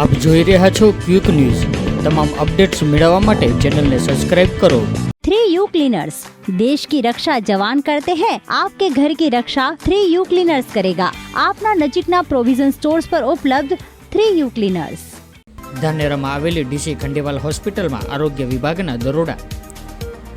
આપ જોઈ રહ્યા છો ક્વિક ન્યૂઝ તમામ અપડેટ્સ મેળવવા માટે ચેનલને સબસ્ક્રાઇબ કરો थ्री यू क्लीनर्स देश की रक्षा जवान करते हैं आपके घर की रक्षा थ्री यू क्लीनर्स करेगा આપના નજીકના પ્રોવિઝન સ્ટોર્સ પર ઉપલબ્ધ થ્રી યુ ક્લીનર્સ ધાનેરામાં આવેલી ડીસી ખંડેવાલ હોસ્પિટલમાં આરોગ્ય વિભાગના દરોડા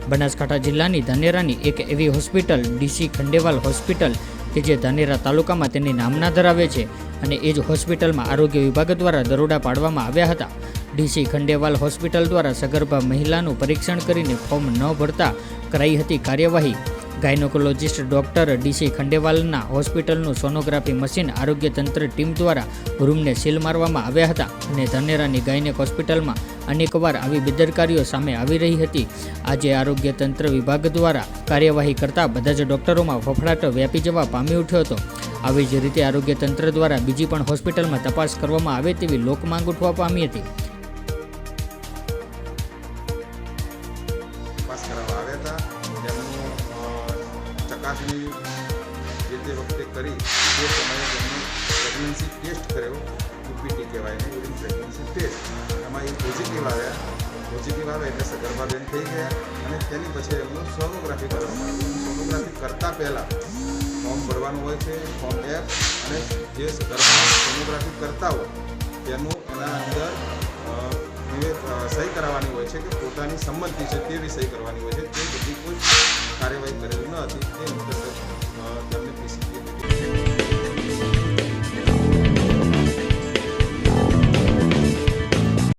બનાસકાંઠા જિલ્લાની ધાનેરાની એક એવી હોસ્પિટલ ડીસી ખંડેવાલ હોસ્પિટલ કે જે ધાનેરા તાલુકામાં તેની નામના ધરાવે છે અને એ જ હોસ્પિટલમાં આરોગ્ય વિભાગ દ્વારા દરોડા પાડવામાં આવ્યા હતા. ડીસી ખંડેવાલ હોસ્પિટલ દ્વારા સગર્ભા મહિલાનું પરીક્ષણ કરીને ફોર્મ ન ભરતા કરાઈ હતી કાર્યવાહી. ગાયનોકોલોજિસ્ટ ડોક્ટર ડીસી ખંડેવાલના હોસ્પિટલનું સોનોગ્રાફી મશીન આરોગ્ય તંત્ર ટીમ દ્વારા રૂમને સીલ મારવામાં આવ્યા હતા અને ધનેરાની ગાયનેક હોસ્પિટલમાં અનેકવાર આવી બેદરકારીઓ સામે આવી રહી હતી. આજે આરોગ્ય તંત્ર વિભાગ દ્વારા કાર્યવાહી કરતા બધા જ ડોક્ટરોમાં ફફડાટ વ્યાપી જવા પામી ઉઠ્યો હતો. આવી જ રીતે આરોગ્ય તંત્ર દ્વારા બીજી પણ હોસ્પિટલમાં તપાસ કરવામાં આવે તેવી લોકમાંગ ઉઠવા પામી હતી. ચકાસણી જે તે વખતે કરી, તે સમયે તેમનું પ્રેગ્નન્સી ટેસ્ટ કર્યો. એ પોઝિટિવ આવ્યા પોઝિટિવ આવે એટલે સગર્ભાબેન થઈ ગયા અને તેની પછી એમનું સોનોગ્રાફી કરવામાં આવ્યું. સોનોગ્રાફી કરતાં પહેલાં ફોર્મ ભરવાનું હોય છે ફોર્મ એપ અને જે સગર્ભા સોનોગ્રાફી કરતા હોય, તેનું એના અંદર સહી કરાવવાની હોય છે કે પોતાની સંમતિ છે તેવી સહી કરવાની હોય છે. તે બધી કોઈ કાર્યવાહી કરેલી ન હતી.